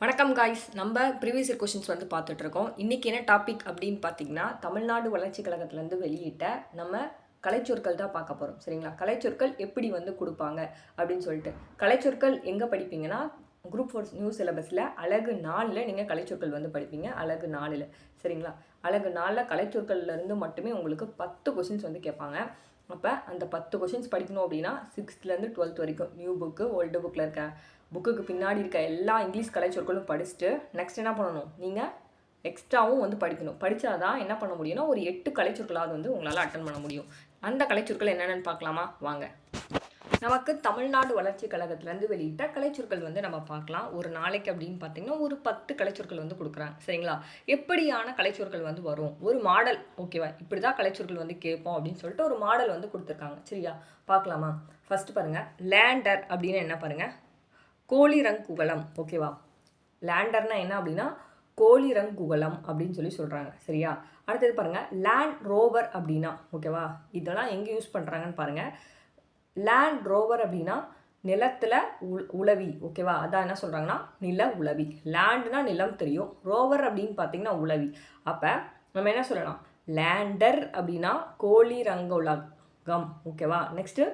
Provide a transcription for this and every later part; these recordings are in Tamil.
வணக்கம் காய்ஸ் நம்ம ப்ரீவியஸ் இயர் கொஷின்ஸ் வந்து பார்த்துட்ருக்கோம் இன்றைக்கி என்ன டாபிக் அப்படின்னு பார்த்தீங்கன்னா தமிழ்நாடு வளர்ச்சி கழகத்துலேருந்து வெளியிட்ட நம்ம கலைச்சொற்கள் தான் பார்க்க போகிறோம் சரிங்களா? கலைச்சொற்கள் எப்படி வந்து கொடுப்பாங்க அப்படின்னு சொல்லிட்டு. கலைச்சொற்கள் எங்கே படிப்பீங்கன்னா குரூப் ஃபோர் நியூ சிலபஸில் அழகு நாலில் நீங்கள் கலைச்சொற்கள் வந்து படிப்பீங்க. அழகு நாலில் சரிங்களா? அழகு நாலில் கலைச்சொற்கள்லேருந்து மட்டுமே உங்களுக்கு பத்து கொஷின்ஸ் வந்து கேட்பாங்க. அப்போ அந்த பத்து கொஷின்ஸ் படிக்கணும் அப்படின்னா சிக்ஸ்த்லேருந்து டுவெல்த் வரைக்கும் நியூ புக்கு ஓல்டு புக்கில் இருக்க புக்குக்கு பின்னாடி இருக்க எல்லா இங்கிலீஷ் கலைச்சொற்களும் படிச்சுட்டு நெக்ஸ்ட் என்ன பண்ணணும்? நீங்கள் எக்ஸ்ட்ராவும் வந்து படிக்கணும். படித்தாதான் என்ன பண்ண முடியும்னா ஒரு எட்டு கலைச்சொற்களாவது வந்து உங்களால் அட்டன் பண்ண முடியும். அந்த கலைச்சொற்கள் என்னென்னு பார்க்கலாமா? வாங்க. நமக்கு தமிழ்நாடு வளர்ச்சி கழகத்துலேருந்து வெளியிட்ட கலைச்சொற்கள் வந்து நம்ம பார்க்கலாம். ஒரு நாளைக்கு அப்படின்னு பார்த்தீங்கன்னா ஒரு பத்து கலைச்சொற்கள் வந்து கொடுக்குறாங்க. சரிங்களா? எப்படியான கலைச்சொற்கள் வந்து வரும்? ஒரு மாடல் ஓகேவா? இப்படி தான் கலைச்சொற்கள் வந்து கேட்போம் அப்படின்னு சொல்லிட்டு ஒரு மாடல் வந்து கொடுத்துருக்காங்க. சரியா? பார்க்கலாமா? ஃபஸ்ட்டு பாருங்கள் லேண்டர் அப்படின்னு என்ன பாருங்கள் கோழிரங்குகளம் ஓகேவா? லேண்டர்னா என்ன அப்படின்னா கோழிரங்குகளம் அப்படின்னு சொல்லி சொல்கிறாங்க சரியா? அடுத்தது பாருங்கள் லேண்ட் ரோவர் அப்படின்னா ஓகேவா? இதெல்லாம் எங்கே யூஸ் பண்ணுறாங்கன்னு பாருங்கள் லேண்ட் ரோவர் அப்படின்னா நிலத்தில் உ உளவி ஓகேவா அதான் என்ன சொல்கிறாங்கன்னா நில உளவி லேண்டுனா நிலம் தெரியும். ரோவர் அப்படின்னு பார்த்தீங்கன்னா உளவி அப்போ நம்ம என்ன சொல்லலாம்? லேண்டர் அப்படின்னா கோழி ரங்க உலகம் ஓகேவா நெக்ஸ்ட்டு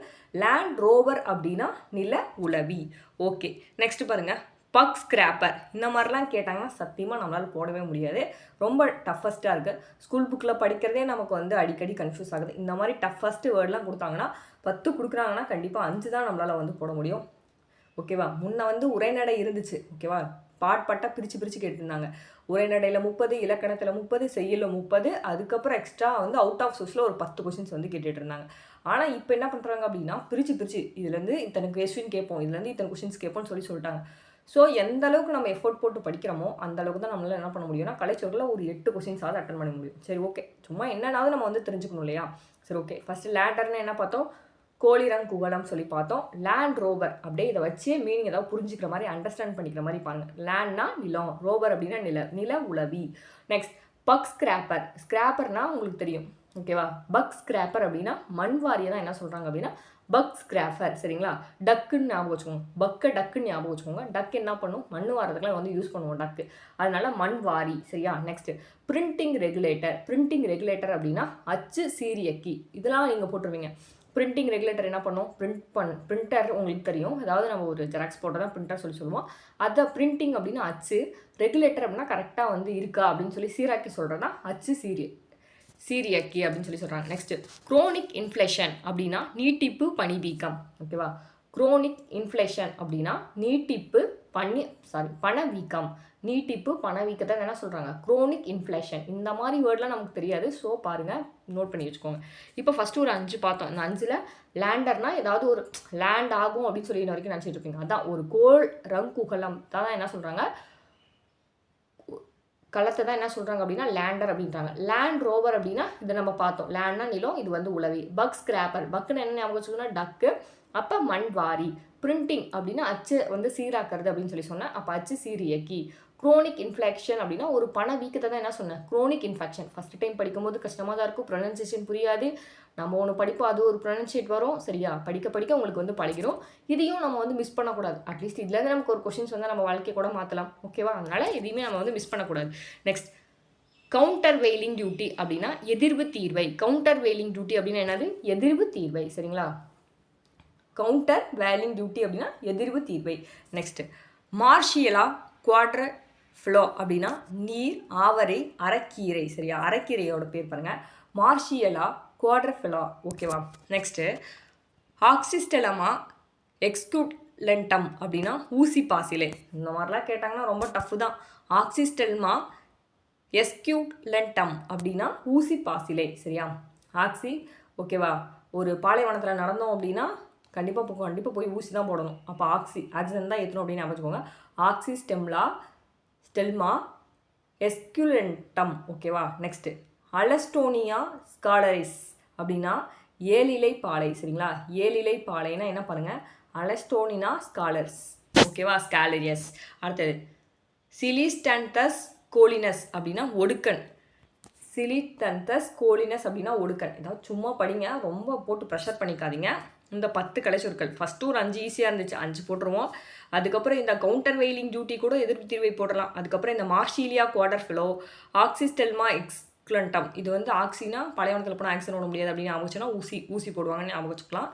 லேண்ட் ரோவர் அப்படின்னா நில உளவி ஓகே நெக்ஸ்ட் பாருங்கள் பக் ஸ்கிராப்பர் இந்த மாதிரிலாம் கேட்டாங்கன்னா சத்தியமாக நம்மளால் போடவே முடியாது. ரொம்ப டஃபஸ்ட்டாக இருக்குது ஸ்கூல் புக்கில் படிக்கிறதே நமக்கு வந்து அடிக்கடி கன்ஃபியூஸ் ஆகுது. இந்த மாதிரி டஃபஸ்ட்டு வேர்ட்லாம் கொடுத்தாங்கன்னா பத்து கொடுக்குறாங்கன்னா கண்டிப்பாக அஞ்சு தான் நம்மளால் வந்து போட முடியும். ஓகேவா? முன்ன வந்து உரைநடை இருந்துச்சு. ஓகேவா? பாட்பாட்டாக பிரித்து பிரித்து கேட்டிருந்தாங்க. உரைநடையில் முப்பது இலக்கணத்தில் முப்பது செய்யலில் முப்பது அதுக்கப்புறம் எக்ஸ்ட்ரா வந்து அவுட் ஆஃப் சோர்ஸில் ஒரு பத்து கொஷின்ஸ் வந்து கேட்டுட்டு இருந்தாங்க ஆனால் இப்போ என்ன பண்ணுறாங்க அப்படின்னா பிரித்து பிரித்து இதுலேருந்து இத்தனை கொஸ்டின் கேட்போம் இதுலேருந்து இத்தனை கொஷின்ஸ் கேட்போம்னு சொல்லி சொல்லிட்டாங்க. ஸோ எந்த அளவுக்கு நம்ம எஃபோர்ட் போட்டு படிக்கிறோமோ அந்த அளவுக்கு தான் நம்மளால் என்ன பண்ண முடியும்னா கலைச்சொற்களில் ஒரு எட்டு கொஸ்டின்ஸாவது அட்டன் பண்ண முடியும். சரி ஓகே சும்மா என்னன்னாவது நம்ம வந்து தெரிஞ்சுக்கணும் இல்லையா? சரி ஓகே ஃபஸ்ட்டு லேட்டர்னு என்ன பார்த்தோம்? கோழிரங் குகலம் சொல்லி பார்த்தோம். லேண்ட் ரோவர் அப்படியே இதை வச்சு மீனிங் ஏதாவது புரிஞ்சுக்கிற மாதிரி அண்டர்ஸ்டாண்ட் பண்ணிக்கிற மாதிரி பாருங்க. லேண்ட்னா நிலம் ரோவர் அப்படின்னா நில நில உளவி. நெக்ஸ்ட் பக் ஸ்கிராப்பர் ஸ்கிராப்பர்னா உங்களுக்கு தெரியும். ஓகேவா பக் ஸ்கிராப்பர் அப்படின்னா மண் வாரியை தான் என்ன சொல்கிறாங்க அப்படின்னா பக் ஸ்கிராஃபர் சரிங்களா? டக்குன்னு ஞாபகம் வச்சுக்கோங்க. பக்கை டக்குன்னு ஞாபகம் வச்சுக்கோங்க. டக்கு என்ன பண்ணும்? மண் வாரத்துக்குலாம் வந்து யூஸ் பண்ணுவோம் டக்கு அதனால மண் வாரி. சரியா? Next printing regulator printing regulator அப்படின்னா அச்சு சீரியக்கி. இதெல்லாம் நீங்கள் போட்டுருவீங்க. பிரிண்டிங் ரெகுலேட்டர் என்ன பண்ணும்? பிரிண்ட் பண் பிரிண்டர் உங்களுக்கு தெரியும். அதாவது நம்ம ஒரு ஜெராக்ஸ் போட்டால் தான் பிரிண்டர் சொல்லி சொல்லுவோம். அதை பிரிண்டிங் அப்படின்னா அச்சு ரெகுலேட்டர் அப்படின்னா கரெக்டாக வந்து இருக்கா அப்படின்னு சொல்லி சீராக்கி சொல்கிறேன்னா அச்சு சீரிய சீரியக்கி அப்படின்னு சொல்லி சொல்கிறாங்க நெக்ஸ்ட்டு குரோனிக் இன்ஃப்ளேஷன் அப்படின்னா நீட்டிப்பு பணிவீக்கம் ஓகேவா குரோனிக் இன்ஃப்ளேஷன் அப்படின்னா நீட்டிப்பு பண்ணி சாரி பணவீக்கம் நீட்டிப்பு பணவீக்கத்தை என்ன சொல்கிறாங்க குரோனிக் இன்ஃப்ளேஷன் இந்த மாதிரி வேர்ட்லாம் நமக்கு தெரியாது. ஸோ பாருங்கள் நோட் பண்ணி வச்சுக்கோங்க. இப்போ ஃபஸ்ட்டு ஒரு அஞ்சு பார்த்தோம். இந்த அஞ்சில் லேண்டர்னால் ஏதாவது ஒரு லேண்ட் ஆகும் அப்படின்னு சொல்லி இன்ன வரைக்கும் நினச்சிட்டு இருப்பீங்க. அதான் ஒரு கோல் ரங்குகலம் தான் என்ன சொல்கிறாங்க களத்தை தான் என்ன சொல்கிறாங்க அப்படின்னா லேண்டர் அப்படின்றாங்க. லேண்ட் ரோவர் அப்படின்னா இதை நம்ம பார்த்தோம். லேண்ட்னா நிலம் இது வந்து உளவி. பக் ஸ்கிராப்பர் பக்குன்னு என்ன ஞாபகம் வச்சுக்கோன்னா டக்கு அப்போ மண் வாரி பிரிண்டிங் அப்படின்னா அச்சு வந்து சீராக்கிறது அப்படின்னு சொல்லி சொன்னேன். அப்போ அச்சு சீரியக்கி குரோனிக் இன்ஃப்ளெக்ஷன் அப்படின்னா ஒரு பண வீக்கத்தை தான் என்ன சொன்னேன்? குரோனிக் இன்ஃபெக்ஷன் ஃபஸ்ட் டைம் படிக்கும்போது கஷ்டமாக தான் இருக்கும். ப்ரொனன்சியேஷன் புரியாது. நம்ம ஒன்று படிப்போம் அது ஒரு ப்ரொனன்சியேட் வரும். சரியா? படிக்க படிக்க உங்களுக்கு வந்து பழகிடும் இதையும் நம்ம வந்து மிஸ் பண்ணக்கூடாது. அட்லீஸ்ட் இதுலேருந்து நமக்கு ஒரு கொஷின்ஸ் வந்து நம்ம வாழ்க்கையை கூட மாற்றலாம் ஓகேவா அதனால் எதையுமே நம்ம வந்து மிஸ் பண்ணக்கூடாது. நெக்ஸ்ட் கவுண்டர் வெயிலிங் டியூட்டி அப்படின்னா எதிர்வு தீர்வை. கவுண்டர் வெயிலிங் டியூட்டி அப்படின்னா என்னது? எதிர்வு தீர்வை. சரிங்களா? கவுண்டர் வேலிங் டியூட்டி அப்படின்னா எதிர்வு தீர்வை. நெக்ஸ்ட்டு மார்ஷியலா குவாட்ர ஃப்ளோ அப்படின்னா நீர் ஆவரை அரைக்கீரை. சரியா? அரைக்கீரையோட பேர் பாருங்கள் மார்ஷியலா குவாட்ரஃபிலா ஓகேவா நெக்ஸ்ட்டு ஆக்சிஸ்டலமா எக்ஸ்கூட்லென்டம் அப்படின்னா ஊசி பாசிலே இந்த மாதிரிலாம் கேட்டாங்கன்னா ரொம்ப டஃப்பு தான். ஆக்சிஸ்டல்மா எஸ்கியூட்லென்டம் அப்படின்னா ஊசி பாசிலே சரியா? ஆக்சி ஓகேவா ஒரு பாலைவனத்தில் நடந்தோம் அப்படின்னா கண்டிப்பாக கண்டிப்பாக போய் ஊசி தான் போடணும். அப்போ ஆக்சி ஆக்சிஜன் தான் ஏற்றணும் அப்படின்னு ஞாபகம் ஆக்சி ஸ்டெம்லா ஸ்டெல்மா எஸ்குலென்டம் ஓகேவா நெக்ஸ்ட்டு அலஸ்டோனியா ஸ்காலரிஸ் அப்படின்னா ஏழிலை பாலை சரிங்களா? ஏழிலை பாலைனா என்ன பாருங்கள் அலஸ்டோனினா ஸ்காலர்ஸ் ஓகேவா ஸ்காலரியஸ் அடுத்தது சிலிஸ்டன்தஸ் கோலினஸ் அப்படின்னா ஒடுக்கன். சிலித்தந்தஸ் கோலினஸ் அப்படின்னா ஒடுக்கன். ஏதாவது சும்மா படிங்க ரொம்ப போட்டு ப்ரெஷர் பண்ணிக்காதீங்க. இந்த பத்து கலைச்சொற்கள். ஃபஸ்ட்டு ஒரு அஞ்சு ஈஸியாக இருந்துச்சு. அஞ்சு போட்டுருவோம். அதுக்கப்புறம் இந்த கவுண்டர் வெயிலிங் டியூட்டி கூட எதிர்ப்பு தீர்வை போடலாம். அதுக்கப்புறம் இந்த மார்ஷீலியா குவார்டர் ஃபிலோ ஆக்சிஸ்டெல்மா எக்ஸ்க்ளண்டம் இது வந்து ஆக்சினா பழையவனத்தில் போனால் ஆக்சன் ஓட முடியாது அப்படின்னு ஞாபகம் ஊசி ஊசி போடுவாங்கன்னு ஞாபகம் வச்சுக்கலாம்.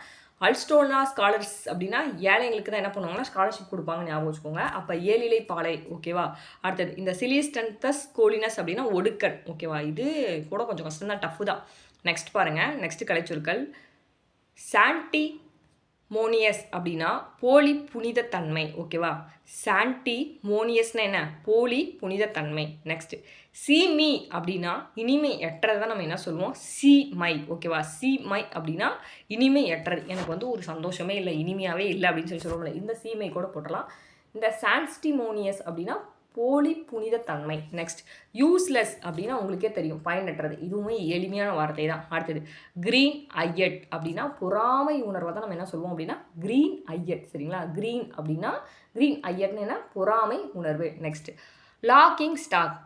அல்ஸ்டோனா ஸ்காலர்ஸ் அப்படின்னா ஏழைங்களுக்கு தான் என்ன பண்ணுவாங்கன்னா ஸ்காலர்ஷிப் கொடுப்பாங்க ஞாபகம் வச்சுக்கோங்க. அப்போ ஏழிலை பாலை ஓகேவா அடுத்தது இந்த சிலிஸ்டன்தஸ் கோலினஸ் அப்படின்னா ஒடுக்கன் ஓகேவா இது கூட கொஞ்சம் கஷ்டம் தான் டஃப்பு தான். நெக்ஸ்ட் பாருங்கள் நெக்ஸ்ட் கலைச்சொற்கள். சாண்டி மோனியஸ் அப்படின்னா போலி புனிதத்தன்மை ஓகேவா சாண்டி மோனியஸ்னா என்ன? போலி புனிதத்தன்மை நெக்ஸ்ட் சீமி அப்படின்னா இனிமை எட்டுறது தான் நம்ம என்ன சொல்லுவோம்? சி மை ஓகேவா சி மை அப்படின்னா இனிமை எட்டுறது எனக்கு வந்து ஒரு சந்தோஷமே இல்லை இனிமையாகவே இல்லை அப்படின்னு சொல்லி சொல்லுவோம்ல. இந்த சீமை கூட போட்டலாம் இந்த சான்ஸ்டிமோனியஸ் அப்படின்னா போலி புனித தன்மை நெக்ஸ்ட் யூஸ்லெஸ் அப்படின்னா உங்களுக்கே தெரியும். பயனற்றது. இதுவுமே எளிமையான வார்த்தை தான் அடுத்தது க்ரீன் ஐயட் அப்படின்னா பொறாமை உணர்வை தான் நம்ம என்ன சொல்லுவோம் அப்படின்னா க்ரீன் ஐயட். சரிங்களா? க்ரீன் அப்படின்னா க்ரீன் ஐயட்னு என்ன? பொறாமை உணர்வு. நெக்ஸ்ட் லாக்கிங் ஸ்டாக்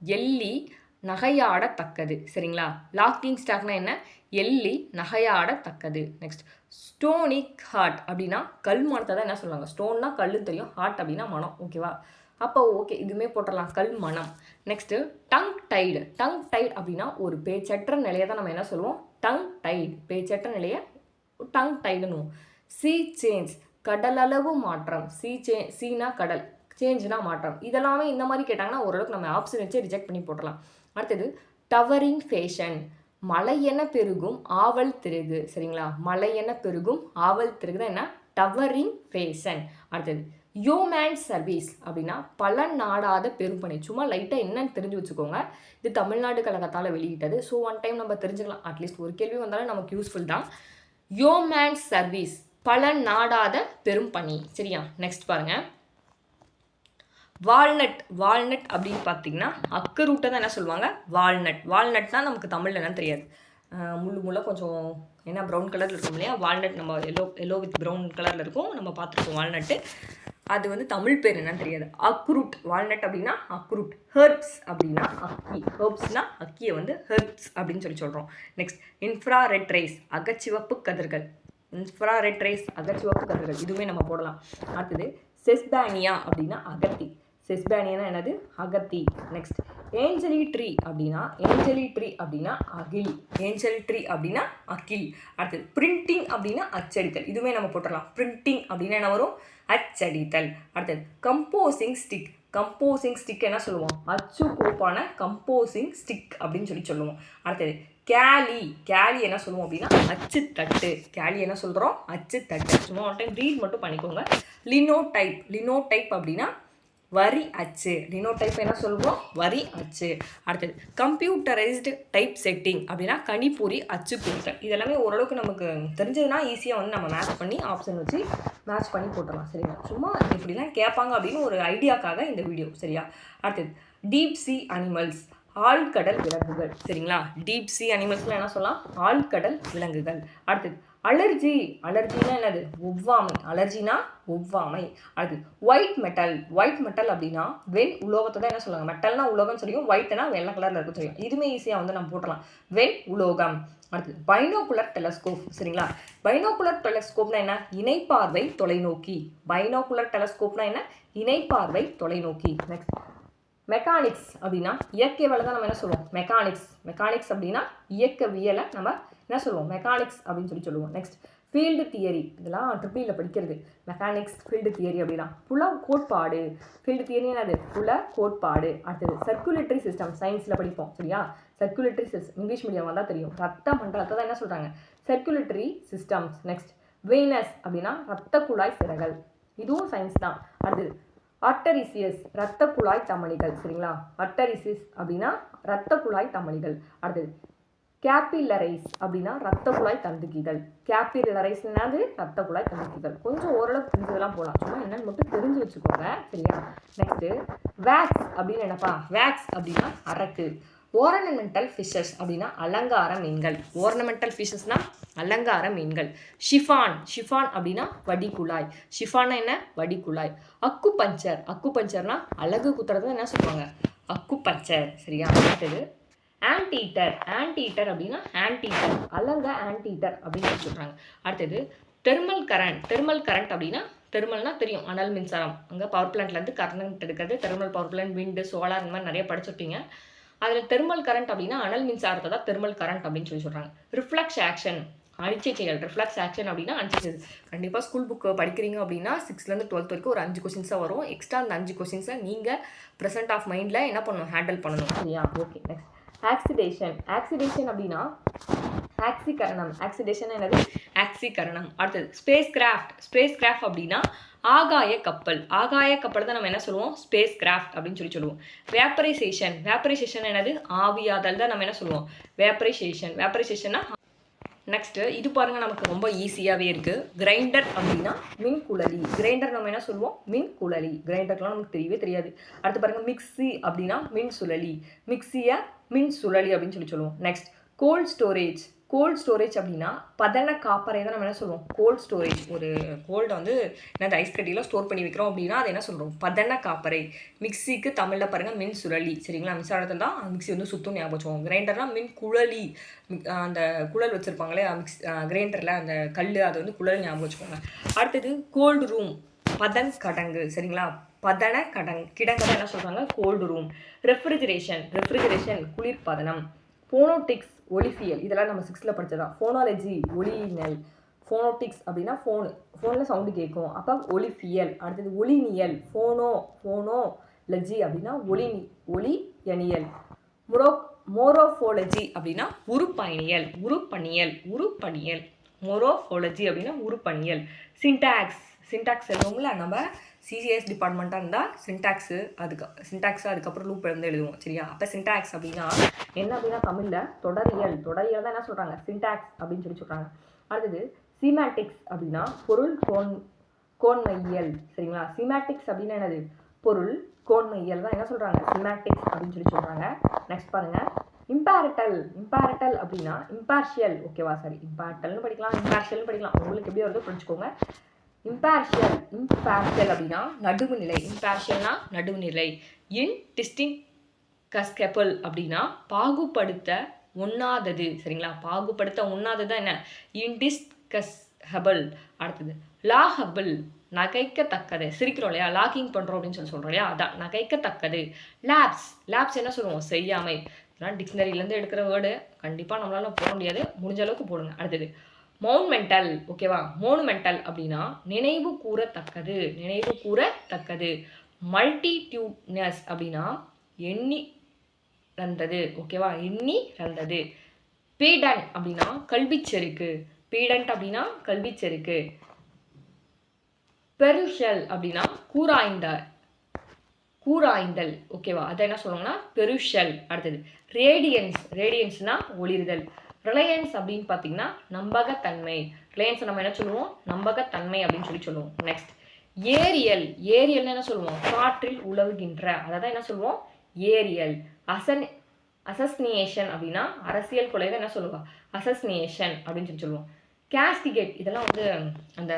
எள்ளி நகையாடத்தக்கது. சரிங்களா? லாக்கிங் ஸ்டாக்னா என்ன? எள்ளி நகையாடத்தக்கது. நெக்ஸ்ட் ஸ்டோனிக் ஹார்ட் அப்படின்னா கல் மனத்தை தான் என்ன சொல்லுவாங்க? ஸ்டோன்னா கல்லுன்னு தெரியும். ஹார்ட் அப்படின்னா மனம். ஓகேவா அப்போ ஓகே இதுவுமே போட்டுடலாம். கல் மனம். Next tongue tied tongue tied அப்படின்னா ஒரு பேச்சற்ற நிலையை தான் நம்ம என்ன சொல்லுவோம்? டங் டைட் பேச்சற்ற நிலையை டங் டைடுன்னுவோம் சி சேஞ்ச் கடலளவு மாற்றம். சி சே சீனா கடல். சேஞ்சுனா மாற்றம். இதெல்லாமே இந்த மாதிரி கேட்டாங்கன்னா ஓரளவுக்கு நம்ம ஆப்ஷன் வச்சு ரிஜெக்ட் பண்ணி போடலாம் அடுத்தது டவரிங் ஃபேஷன் மலை என பெருகும் ஆவல் திருகு. சரிங்களா? மலை என பெருகும் ஆவல் திருகு தான் என்ன? டவரிங் ஃபேஷன் அடுத்தது யோமேன் சர்வீஸ் அப்படின்னா பல நாடாத பெரும்பணி. சும்மா லைட்டாக என்னன்னு தெரிஞ்சு வச்சுக்கோங்க. இது தமிழ்நாடு கழகத்தால் வெளியிட்டது. ஸோ ஒன் டைம் நம்ம தெரிஞ்சுக்கலாம். அட்லீஸ்ட் ஒரு கேள்வி வந்தாலும் நமக்கு யூஸ்ஃபுல் தான். யோமேன் சர்வீஸ் பல நாடாத பெரும் பணி சரியா? நெக்ஸ்ட் பாருங்கள் வால்நட் வால்நட் அப்படின்னு பார்த்தீங்கன்னா அக்கரூட்டை தான் என்ன சொல்லுவாங்க? வால்நட் வால்நட்னா நமக்கு தமிழில் என்னன்னு தெரியாது. முள்ளு முள்ள கொஞ்சம் ஏன்னா ப்ரௌன் கலரில் இருக்கும் இல்லையா? வால்நட் நம்ம எல்லோ எல்லோ வித் ப்ரௌன் கலரில் இருக்கும். நம்ம பார்த்துருக்கோம் வால்நட்டு அது வந்து தமிழ் பேர் என்னன்னு தெரியாது. அக்ரூட் வால்நட் அப்படின்னா அக்ரூட் ஹெர்ப்ஸ் அப்படின்னா அக்கி. ஹெர்ப்ஸ்னா அக்கியை வந்து ஹெர்ப்ஸ் அப்படின்னு சொல்லி சொல்கிறோம் நெக்ஸ்ட் இன்ஃப்ரா ரெட் ரைஸ் அகச்சிவப்பு கதிர்கள். இன்ஃப்ரா ரெட் ரைஸ் அகச்சிவப்பு கதிர்கள். இதுவுமே நம்ம போடலாம். அடுத்தது செஸ்பேனியா அப்படின்னா அகத்தி. செஸ்பேனியனா என்னது? அகத்தி. நெக்ஸ்ட் ஏஞ்சலி ட்ரீ அப்படின்னா ஏஞ்சலி ட்ரீ அப்படின்னா அகில் ஏஞ்சல் ட்ரீ அப்படின்னா அகில். அடுத்தது பிரிண்டிங் அப்படின்னா அச்சடித்தல். இதுவுமே நம்ம போட்டுடலாம். பிரிண்டிங் அப்படின்னா என்ன வரும்? அச்சடித்தல். அடுத்தது கம்போசிங் ஸ்டிக் கம்போசிங் ஸ்டிக் என்ன சொல்லுவோம்? அச்சு கோப்பான கம்போசிங் ஸ்டிக் அப்படின்னு சொல்லி சொல்லுவோம். அடுத்தது கேலி. கேலி என்ன சொல்லுவோம் அப்படின்னா அச்சு தட்டு கேலி என்ன சொல்கிறோம் அச்சு தட்டு சும்மா ஒன் டைம் ரீட் மட்டும் பண்ணிக்கோங்க. லினோ டைப் லினோ டைப் அப்படின்னா வரி அச்சு. லினோ டைப் என்ன சொல்லுவோம்? வரி அச்சு. அடுத்தது கம்ப்யூட்டரைஸ்டு டைப் செட்டிங் அப்படின்னா கணிப்பொறி அச்சு குறித்தல் இதெல்லாமே ஓரளவுக்கு நமக்கு தெரிஞ்சதுன்னா ஈஸியாக வந்து நம்ம மேட்ச் பண்ணி ஆப்ஷன் வச்சு மேட்ச் பண்ணி போட்டுடலாம். சரிங்களா? சும்மா இப்படிலாம் கேட்பாங்க அப்படின்னு ஒரு ஐடியாக்காக இந்த வீடியோ சரியா? அடுத்தது டீப் சி அனிமல்ஸ் ஆழ்கடல் விலங்குகள். சரிங்களா? டீப் சி அனிமல்ஸ்லாம் என்ன சொல்லலாம்? ஆழ்கடல் விலங்குகள். அடுத்தது அலர்ஜி அலர்ஜினா என்னது? ஒவ்வாமை. அலர்ஜினா ஒவ்வாமை. அடுத்து ஒயிட் மெட்டல் ஒயிட் மெட்டல் அப்படின்னா வெண் உலோகத்தை தான் என்ன சொல்லுவாங்க? மெட்டல்னா உலோகம்னு சொல்லியும் ஒயிட்னா வெள்ளை கலரில் இருக்கும் சொல்லியும் இதுவுமே ஈஸியாக வந்து நம்ம போட்டலாம் வெண் உலோகம். அடுத்து பைனோகுலர் டெலஸ்கோப் சரிங்களா? பைனோகுலர் டெலஸ்கோப்னா என்ன? இணைப்பார்வை தொலைநோக்கி. பைனோகுலர் டெலஸ்கோப்னா என்ன? இணைப்பார்வை தொலைநோக்கி. நெக்ஸ்ட் மெக்கானிக்ஸ் அப்படின்னா இயற்கையவியலை தான் நம்ம என்ன சொல்லுவோம் மெக்கானிக்ஸ் மெக்கானிக்ஸ் அப்படின்னா இயக்கவியலை நம்ம என்ன சொல்லுவோம்? மெக்கானிக்ஸ் அப்படின்னு சொல்லி சொல்லுவோம். நெக்ஸ்ட் ஃபீல்டு தியரி இதெல்லாம் ட்ரிபிளில் e படிக்கிறது. மெக்கானிக்ஸ் ஃபீல்டு தியரி அப்படின்னா புல கோட்பாடு ஃபீல்டு தியரி என்னது? புல கோட்பாடு அடுத்தது சர்க்குலேட்டரி சிஸ்டம் சயின்ஸில் படிப்போம். சரியா? சர்க்குலேட்டரி சிஸ்டம் இங்கிலீஷ் மீடியம் வந்தால் தெரியும். ரத்த மண்டலத்தை தான் என்ன சொல்கிறாங்க சர்க்குலேட்டரி சிஸ்டம்ஸ் நெக்ஸ்ட் வெயினஸ் அப்படின்னா ரத்த குழாய் சிறகல். இதுவும் சயின்ஸ் தான். அடுத்தது அட்டரிசியஸ் ரத்த குழாய் தமனிகள். சரிங்களா? அட்டரிசிஸ் அப்படின்னா ரத்த குழாய் தமனிகள். அடுத்தது கேப்பிலரைஸ் அப்படின்னா ரத்த குழாய் தந்துக்கிகள் கேப்பிலரைஸ்னாது என்னது? ரத்த குழாய் தந்துக்கிகள் கொஞ்சம் ஓரளவுக்கு தெரிஞ்சதெல்லாம் போகலாம் சும்மா என்னன்னு மட்டும் தெரிஞ்சு வச்சுக்கோங்க. சரியா? நெக்ஸ்ட்டு வேக்ஸ் அப்படின்னு என்னப்பா? வேக்ஸ் அப்படின்னா அரக்கு. ஓர்னமெண்டல் ஃபிஷஸ் அப்படின்னா அலங்கார மீன்கள். ஓர்னமெண்டல் ஃபிஷஸ்னால் அலங்கார மீன்கள். ஷிஃபான் ஷிஃபான் அப்படின்னா வடிகுழாய். ஷிஃபான்னா என்ன? வடிகுழாய். அக்கு பஞ்சர் அக்கு பஞ்சர்னா அழகு குத்துறது என்ன சொல்லுவாங்க? அக்கு பஞ்சர் சரியா? அடுத்தது ஆன்டீட்டர் ஆன்டீட்டர் அப்படின்னா ஆன்டீட்டர் அலங்க ஆன்டீட்டர் அப்படின்னு சொல்லி சொல்கிறாங்க அடுத்தது தெர்மல் கரண்ட் தெர்மல் கரண்ட் அப்படின்னா தெர்மல்னா தெரியும் அனல் மின்சாரம். அங்கே பவர் பிளான்ட்லேருந்து கரண்ட் எடுக்கிறது thermal power plant wind solar இந்த மாதிரி நிறைய படிச்சிருப்பீங்க. அதில் தெர்மல் கரண்ட் அப்படின்னா அனல் மின்சாரத்தை தான் தெர்மல் கரண்ட் அப்படின்னு சொல்லி சொல்கிறாங்க ரிஃப்ளக்ஸ் ஆக்ஷன் அனிச்சை செயல் ரிஃப்ளக்ஸ் ஆக்ஷன் அப்படின்னா அனிச்சை செயல் கண்டிப்பாக ஸ்கூல் புக்கு படிக்கிறீங்க அப்படின்னா சிக்ஸ்த்லேருந்து டுவெல்த் வரைக்கும் ஒரு அஞ்சு கொஸ்டின்ஸாக வரும். எக்ஸ்ட்ரா அந்த அஞ்சு கொஸ்டின்ஸை நீங்கள் ப்ரெசென்ட் ஆஃப் மைண்டில் என்ன பண்ணணும் ஹேண்டில் பண்ணணும். சரியா? ஓகே நெக்ஸ்ட் ஆக்சிடேஷன் ஆக்சிடேஷன் அப்படின்னா ஆக்சிகரணம் ஆக்சிடேஷன் என்னது? ஆக்சிகரணம் அடுத்தது ஸ்பேஸ் கிராஃப்ட் ஸ்பேஸ் கிராஃப்ட் அப்படின்னா ஆகாய கப்பல். ஆகாய கப்பல் தான் நம்ம என்ன சொல்லுவோம்? ஸ்பேஸ் கிராஃப்ட் அப்படின்னு சொல்லி சொல்லுவோம். வேப்பரைசேஷன் வேப்பரைசேஷன் என்னது? ஆவியாதல் தான் நம்ம என்ன சொல்லுவோம்? வேப்பரைசேஷன் வேப்பரைசேஷன்னா நெக்ஸ்ட்டு இது பாருங்கள் நமக்கு ரொம்ப ஈஸியாகவே இருக்குது கிரைண்டர் அப்படின்னா மின் குழலி. கிரைண்டர் நம்ம என்ன சொல்லுவோம்? மின் குழலி. கிரைண்டர்லாம் நமக்கு தெரியவே தெரியாது. அடுத்து பாருங்கள் மிக்சி அப்படின்னா மின் சுழலி. மிக்ஸியை மின் சுழலி அப்படின்னு சொல்லி சொல்லுவோம். Next cold storage cold storage அப்படின்னா பதன காப்பறை தான் நம்ம என்ன சொல்லுவோம் கோல்ட் ஸ்டோரேஜ் ஒரு கோல்டை வந்து என்னது ஐஸ் கட்டியில் ஸ்டோர் பண்ணி வைக்கிறோம் அப்படின்னா அதை என்ன சொல்கிறோம் பதன காப்பறை மிக்சிக்கு தமிழில் பாருங்கள் மின் சுழலி. சரிங்களா? மின்சாரத்தில் தான் மிக்ஸி வந்து சுத்தம் ஞாபகம் கிரைண்டர்னால் மின் குழலி. அந்த குழல் வச்சுருப்பாங்களே மிக்ஸ் கிரைண்டரில் அந்த கல் அதை வந்து குழல் ஞாபகம் வச்சுக்கோங்க. அடுத்தது கோல்டு ரூம் பதன் கடங்கு. சரிங்களா? பதன கடங் கிடங்கு தான் என்ன சொல்கிறாங்க கோல்டு ரூம் ரெஃப்ரிஜரேஷன் ரெஃப்ரிஜரேஷன் குளிர்பதனம். போனோடிக்ஸ் ஒலிஃபியல் இதெல்லாம் நம்ம சிக்ஸ்த்தில் படித்ததான் ஃபோனாலஜி ஒலியினல் ஃபோனோட்டிக்ஸ் அப்படின்னா ஃபோனு ஃபோனில் சவுண்டு கேட்கும். அப்போ ஒலிஃபியல் அடுத்தது ஒலினியல் ஃபோனோ ஃபோனோ லஜி அப்படின்னா ஒலி ஒலி எனியல். முரோ மோரோஃபோலஜி அப்படின்னா உருப்பயணியல் உருப்பணியல் உருப்பணியல். மோரோஃபோலஜி அப்படின்னா உருப்பணியல். சின்டாக்ஸ் சின்டாக்ஸ் எழுதுவோம்ல நம்ம சிசிஎஸ் டிபார்ட்மெண்ட்டாக இருந்தால் சின்டாக்ஸு அதுக்கு சின்டாக்ஸு அதுக்கப்புறம் லூப் எழுந்து எழுதுவோம் சரியா? அப்போ சின்டாக்ஸ் அப்படின்னா என்ன அப்படின்னா தமிழில் தொடரியல் தொடரியல் தான் என்ன சொல்கிறாங்க சின்டாக்ஸ் அப்படின்னு சொல்லி சொல்கிறாங்க அடுத்தது சிமேட்டிக்ஸ் அப்படின்னா பொருள் கோன் கோன்மையியல் சரிங்களா? சிமேட்டிக்ஸ் அப்படின்னா என்னது? பொருள் கோன்மையியல் தான் என்ன சொல்கிறாங்க சிமேட்டிக்ஸ் அப்படின்னு சொல்லி சொல்கிறாங்க நெக்ஸ்ட் பாருங்கள் இம்பேரட்டல் இம்பேரட்டல் அப்படின்னா இம்பார்ஷியல் ஓகேவா சாரி இம்பேரட்டல்னு படிக்கலாம் இம்பார்ஷியல்னு படிக்கலாம். உங்களுக்கு எப்படி வருதோ புரிஞ்சுக்கோங்க. இம்பார்ஷியல் இம்பார்ஷியல் அப்படின்னா நடுவு நிலை. இம்பார்ஷியல்னா நடுவு நிலை. இன் டிஸ்டிங் கஸ்கெப்பல் அப்படின்னா பாகுபடுத்த ஒண்ணாதது. சரிங்களா? பாகுபடுத்த ஒண்ணாதது தான் என்ன இன்டிஸ்கஸ்ஹபிள் அடுத்தது லாஹபிள் நகைக்கத்தக்கது. சிரிக்கிறோம் இல்லையா? லாக்கிங் பண்ணுறோம் அப்படின்னு சொல்லி சொல்கிறோம் இல்லையா? அதான் நகைக்கத்தக்கது. லேப்ஸ் லேப்ஸ் என்ன சொல்லுவோம்? செய்யாமை. ஏன்னா டிக்ஷனரியிலேருந்து எடுக்கிற வேர்டு கண்டிப்பாக நம்மளால போட முடியாது. முடிஞ்ச அளவுக்கு போடுங்க. அடுத்தது மௌன்மெண்டல் ஓகேவா மோனுமெண்டல் அப்படின்னா நினைவு கூறத்தக்கது. நினைவு கூறத்தக்கது. மல்டிடியூட்னஸ் அப்படின்னா எண்ணி ரந்தது ஓகேவா எண்ணி ரந்தது. பீடன் அப்படின்னா கல்விச்செருக்கு பீடன்ட் அப்படின்னா கல்விச்செருக்கு பெருஷல் அப்படின்னா கூராய்ந்த கூராய்ந்தல் ஓகேவா அதை என்ன சொல்லுவாங்கன்னா? பெருஷல் அடுத்தது. ரேடியன்ஸ் ரேடியன்ஸ்னா ஒளிர்தல். ரிலையன்ஸ் அப்படின்னு பார்த்தீங்கன்னா நம்பகத்தன்மை. ரிலையன்ஸ் நம்ம என்ன சொல்லுவோம்? நம்பகத்தன்மை அப்படின்னு சொல்லி சொல்லுவோம். Next Ariel. ஏரியல்னு என்ன சொல்லுவோம்? காற்றில் உழவுகின்ற அதை தான் என்ன சொல்லுவோம்? ஏரியல். அசன் அசஸ்னியேஷன் அப்படின்னா அரசியல் கொலை தான் என்ன சொல்லுவா? அசஸ்னியேஷன் அப்படின்னு சொல்லி சொல்லுவோம். கேஸ்டிகேட் இதெல்லாம் வந்து அந்த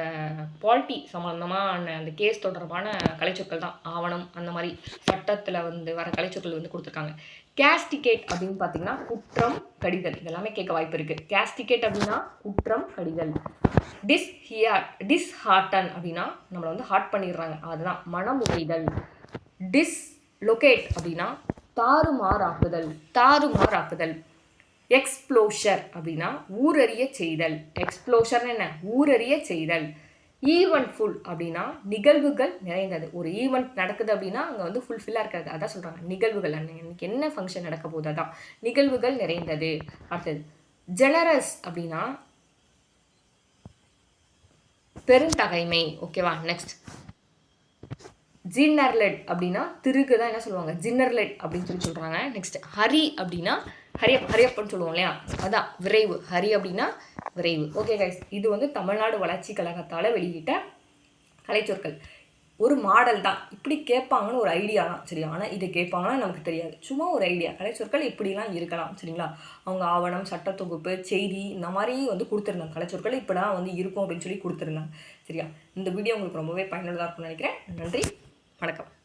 பாலிட்டி சம்மந்தமான அந்த கேஸ் தொடர்பான கலைச்சொற்கள் தான். ஆவணம் அந்த மாதிரி சட்டத்தில் வந்து வர கலைச்சொற்கள் வந்து கொடுத்துருக்காங்க. கேஸ்டிகேட் அப்படின்னு பார்த்தீங்கன்னா குற்றம் கடிதல். இதெல்லாமே கேட்க வாய்ப்பு இருக்குது கேஸ்டிகேட் அப்படின்னா குற்றம் கடிதல். டிஸ் ஹியா டிஸ் ஹார்டன் அப்படின்னா நம்மளை வந்து ஹார்ட் பண்ணிடுறாங்க. அதுதான் மனமுகைதல் டிஸ் லொகேட் அப்படின்னா தாறுமாறாக்குதல். தாறுமாறாக்குதல். எக்ஸ்ப்ளோஷர் அப்படின்னா ஊரறிய செய்தல். எக்ஸ்ப்ளோஷர்னு என்ன? ஊரறிய செய்தல். ஈவெண்ட் ஃபுல் அப்படின்னா நிகழ்வுகள் நிறைந்தது. ஒரு ஈவெண்ட் நடக்குது அப்படின்னா அங்கே வந்து ஃபுல்ஃபில்லாக இருக்காது அதான் சொல்கிறாங்க நிகழ்வுகள் அன்னைக்கு இன்னைக்கு என்ன ஃபங்க்ஷன் நடக்க போகுது? அதான். நிகழ்வுகள் நிறைந்தது. அடுத்தது ஜெனரஸ் அப்படின்னா பெருந்தகைமை. ஓகேவா நெக்ஸ்ட் ஜின்னர்லெட் அப்படின்னா திருக்கு தான் என்ன சொல்லுவாங்க? ஜின்னர்லெட் அப்படின்னு சொல்லி சொல்கிறாங்க நெக்ஸ்ட் ஹரி அப்படின்னா ஹரியப் ஹரியப்பன்னு சொல்லுவோம் இல்லையா? அதான் விரைவு. ஹரி அப்படின்னா விரைவு. ஓகே கைஸ் இது வந்து தமிழ்நாடு வளர்ச்சி கழகத்தால் வெளியிட்ட கலைச்சொற்கள். ஒரு மாடல் தான். இப்படி கேட்பாங்கன்னு ஒரு ஐடியா தான். சரி ஆனால் இது கேட்பாங்கன்னா நமக்கு தெரியாது. சும்மா ஒரு ஐடியா கலைச்சொற்கள் இப்படிலாம் இருக்கலாம் சரிங்களா? அவங்க ஆவணம் சட்டத்தொகுப்பு செய்தி இந்த மாதிரி வந்து கொடுத்துருந்தாங்க. கலைச்சொற்கள் இப்படிலாம் வந்து இருக்கும் அப்படின்னு சொல்லி கொடுத்துருந்தாங்க. சரியா? இந்த வீடியோ உங்களுக்கு ரொம்பவே பயனுள்ளதாக இருக்கும்னு நினைக்கிறேன். நன்றி. வணக்கம்.